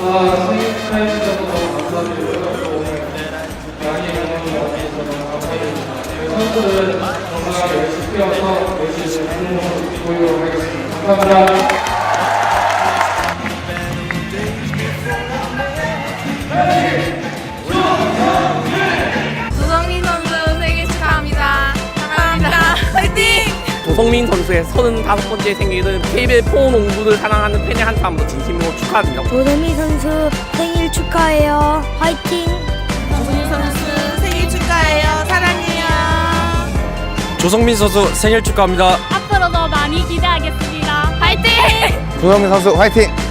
아, 생일 축하해 주셔서 너무 감사드리고요. 또 오늘 양이 응원을 와주셔서 너무 감사드립니다. 저희 선수들은 정말 열심히 뛰어서 열심히 좋은 모습 보이도록 하겠습니다. 감사합니다. 조 조성민 선수의 35번째 생일은 KBL 포농구를 사랑하는 팬의 한마음으로 진심으로 축하합니다. 조세미 선수 생일 축하해요. 화이팅! 조성민 선수 생일 축하해요. 사랑해요. 조성민 선수 생일 축하합니다. 앞으로도 많이 기대하겠습니다. 화이팅! 조성민 선수 화이팅!